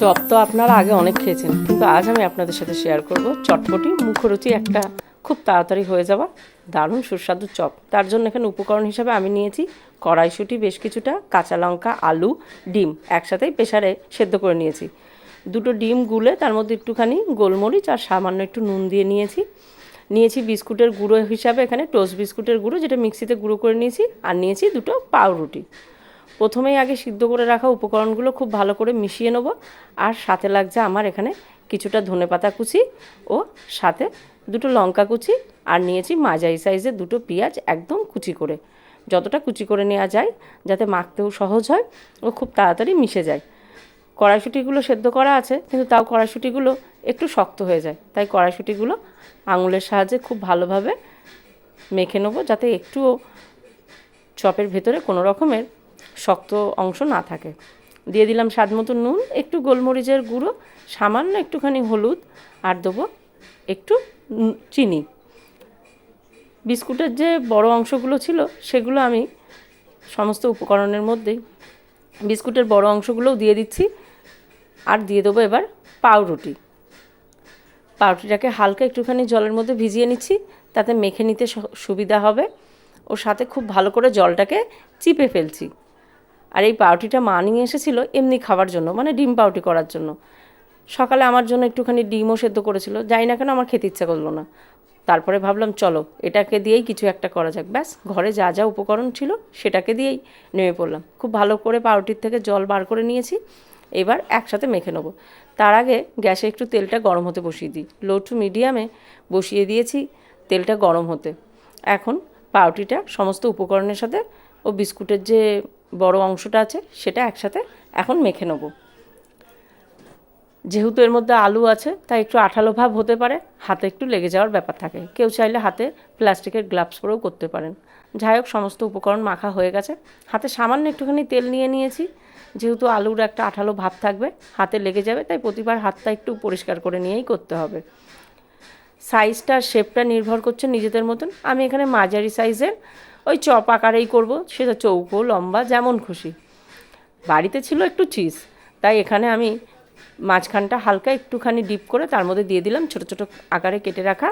Chop তো আপনারা আগে অনেক খেয়েছেন, কিন্তু আজ আমি আপনাদের সাথে শেয়ার করব। চটপটি, মুখরুচি একটা খুব তাড়াতাড়ি হয়ে যাওয়া দারুণ সুস্বাদু চপ। তার জন্য এখানে উপকরণ হিসাবে আমি নিয়েছি কড়াইশুঁটি, বেশ কিছুটা কাঁচা লঙ্কা, আলু, ডিম একসাথেই প্রেসারে সেদ্ধ করে নিয়েছি। দুটো ডিম গুলে তার মধ্যে একটুখানি গোলমরিচ আর সামান্য একটু নুন দিয়ে নিয়েছি। নিয়েছি বিস্কুটের গুঁড়ো হিসাবে এখানে টোস্ট বিস্কুটের গুঁড়ো, যেটা মিক্সিতে গুঁড়ো করে নিয়েছি, আর নিয়েছি দুটো পাউরুটি। প্রথমেই আগে সিদ্ধ করে রাখা উপকরণগুলো খুব ভালো করে মিশিয়ে নেব। আর সাথে লাগছে আমার এখানে কিছুটা ধনেপাতা কুচি ও সাথে দুটো লঙ্কা কুচি। আর নিয়েছি মাঝারি সাইজের দুটো পেঁয়াজ একদম কুচি করে। যতটা কুচি করে নেওয়া যায় যাতে মাখতেও সহজ হয় ও খুব তাড়াতাড়ি মিশে যায়। কড়াইশুঁটিগুলো সেদ্ধ করা আছে, কিন্তু তাও কড়াইশুঁটিগুলো একটু শক্ত হয়ে যায়। তাই কড়াইশুঁটিগুলো আঙুলের সাহায্যে খুব ভালোভাবে মেখে নেব যাতে একটুও চপের ভেতরে কোনো রকমের শক্ত অংশ না থাকে। দিয়ে দিলাম স্বাদ মতো নুন, একটু গোলমরিচের গুঁড়ো, সামান্য একটুখানি হলুদ, আর দেবো একটু চিনি। বিস্কুটের যে বড় অংশগুলো ছিল, সেগুলো আমি সমস্ত উপকরণের মধ্যেই, বিস্কুটের বড় অংশগুলোও দিয়ে দিচ্ছি। আর দিয়ে দেবো এবার পাউরুটি। পাউরুটিটাকে হালকা একটুখানি জলের মধ্যে ভিজিয়ে নিচ্ছি, তাতে মেখে নিতে সুবিধা হবে। ওর সাথে খুব ভালো করে জলটাকে চিপে ফেলছি। আর এই পাউরুটিটা মা নিয়ে এসেছিল এমনি খাওয়ার জন্য মানে ডিম পাউটি করার জন্য। সকালে আমার জন্য একটুখানি ডিমও সেদ্ধ করেছিল যাই না কেন আমার খেতে ইচ্ছা করল না। তারপরে ভাবলাম, চলো, এটাকে দিয়েই কিছু একটা করা যাক, ব্যাস, ঘরে যা যা উপকরণ ছিল সেটাকে দিয়েই নেমে পড়লাম। খুব ভালো করে পাউরুটির থেকে জল বার করে নিয়েছি, এবার একসাথে মেখে নেব। তার আগে গ্যাসে একটু তেলটা গরম হতে বসিয়ে দিই। লো টু মিডিয়ামে বসিয়ে দিয়েছি তেলটা গরম হতে। এখন পাউরুটিটা সমস্ত উপকরণের সাথে ও বিস্কুটের যে বড় অংশটা আছে, সেটা একসাথে এখন মেখে নেব। যেহেতু এর মধ্যে আলু আছে, তাই একটু আঠালো ভাব হতে পারে, হাতে একটু লেগে যাওয়ার ব্যাপার থাকে। কেউ চাইলে হাতে প্লাস্টিকের গ্লাভস পরেও করতে পারেন। যাই হোক, সমস্ত উপকরণ মাখা হয়ে গেছে। হাতে সামান্য একটুখানি তেল নিয়ে নিয়েছি। যেহেতু আলুর একটা আঠালো ভাব থাকবে, হাতে লেগে যাবে, তাই প্রতিবার হাতটা একটু পরিষ্কার করে নিয়েই করতে হবে। সাইজটা আর শেপটা নির্ভর করছে নিজেদের মতন। আমি এখানে মাঝারি সাইজের ওই চপ আকারেই করব, সেটা চৌকো, লম্বা, যেমন খুশি। বাড়িতে ছিল একটু চিজ তাই এখানে আমি মাঝখানটা হালকা একটুখানি ডিপ করে তার মধ্যে দিয়ে দিলাম ছোট ছোট আকারে কেটে রাখা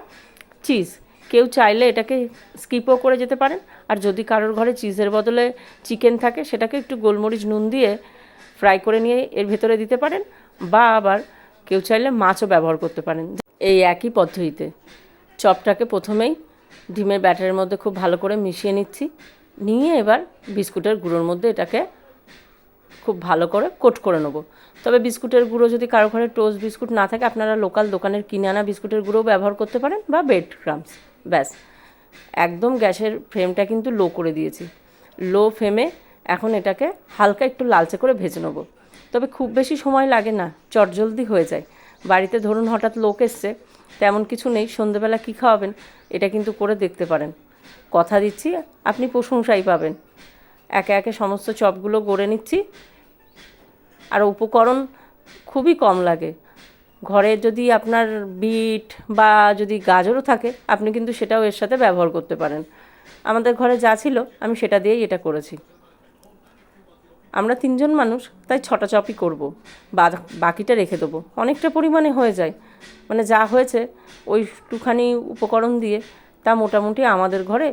চিজ কেউ চাইলে এটাকে স্কিপও করে যেতে পারেন, আর যদি কারোর ঘরে চিজের বদলে চিকেন থাকে, সেটাকে একটু গোলমরিচ নুন দিয়ে ফ্রাই করে নিয়ে এর ভেতরে দিতে পারেন, বা আবার কেউ চাইলে মাছও ব্যবহার করতে পারেন। এই একই পদ্ধতিতে। চপটাকে প্রথমেই ডিমের ব্যাটারের মধ্যে খুব ভালো করে মিশিয়ে নিচ্ছি। নিয়ে এবার বিস্কুটের গুঁড়োর মধ্যে এটাকে খুব ভালো করে কোট করে নেব। তবে বিস্কুটের গুঁড়ো যদি কারও ঘরে টোস্ট বিস্কুট না থাকে, আপনারা লোকাল দোকানের কিনে আনা বিস্কুটের গুঁড়োও ব্যবহার করতে পারেন বা বেড ক্রামস, ব্যাস। একদম গ্যাসের ফ্লেমটা কিন্তু লো করে দিয়েছি। লো ফ্লেমে এখন এটাকে হালকা একটু লালচে করে ভেজে নেব। তবে খুব বেশি সময় লাগে না, চটজলদি হয়ে যায়। বাড়িতে ধরুন হঠাৎ লোক এসছে, তেমন কিছু নেই, সন্ধেবেলা কী খাওয়াবেন, এটা কিন্তু করে দেখতে পারেন। কথা দিচ্ছি, আপনি প্রশংসাই পাবেন। একে একে সমস্ত চপগুলো গড়ে নিচ্ছি। আর উপকরণ খুবই কম লাগে। ঘরে যদি আপনার বিট বা যদি গাজরও থাকে, আপনি কিন্তু সেটাও এর সাথে ব্যবহার করতে পারেন। আমাদের ঘরে যা ছিল, আমি সেটা দিয়েই এটা করেছি। আমরা তিনজন মানুষ, তাই ছটা চপই করব। বাকিটা রেখে দেবো। অনেকটা পরিমাণে হয়ে যায়। মানে যা হয়েছে ওই একটুখানি উপকরণ দিয়ে তা মোটামুটি আমাদের ঘরে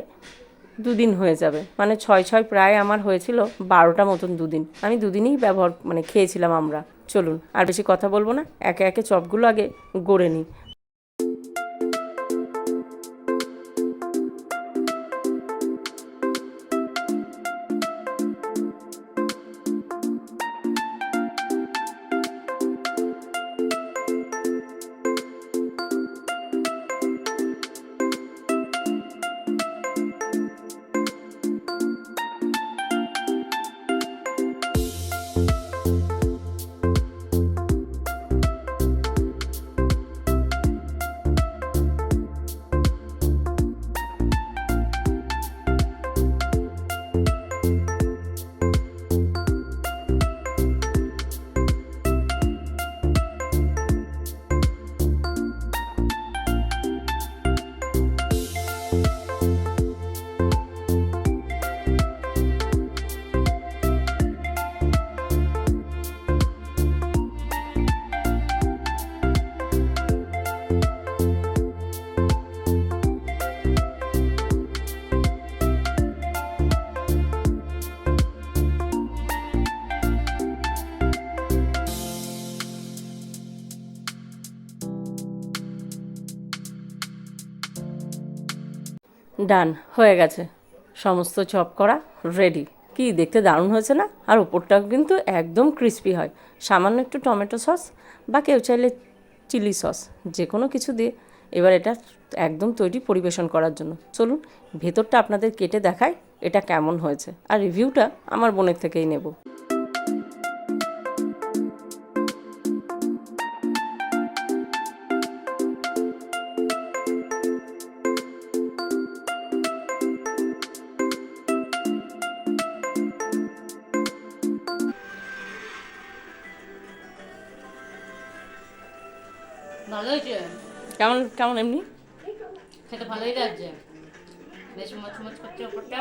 দুদিন হয়ে যাবে। মানে ছয় ছয় প্রায় আমার হয়েছিল বারোটা মতন দুদিন। আমি দুদিনই ব্যবহার মানে খেয়েছিলাম আমরা। চলুন, আর বেশি কথা বলব না। একে একে চপগুলো আগে গড়ে নিই। ডান হয়ে গেছে। সমস্ত চপ করা রেডি কি, দেখতে দারুণ হয়েছে না? আর ওপরটাও কিন্তু একদম ক্রিস্পি হয়। সামান্য একটু টমেটো সস বা কেউ চাইলে চিলি সস যে কোনো কিছু দিয়ে এবার এটা একদম তৈরি পরিবেশন করার জন্য। চলুন, ভেতরটা আপনাদের কেটে দেখায় এটা কেমন হয়েছে। আর রিভিউটা আমার বোনের থেকেই নেব। ভালো হয়েছে। কেমন কেমন এমনি? খেতে ভালোই লাগছে। বেশ মচমচ মচ করছে ওপরটা।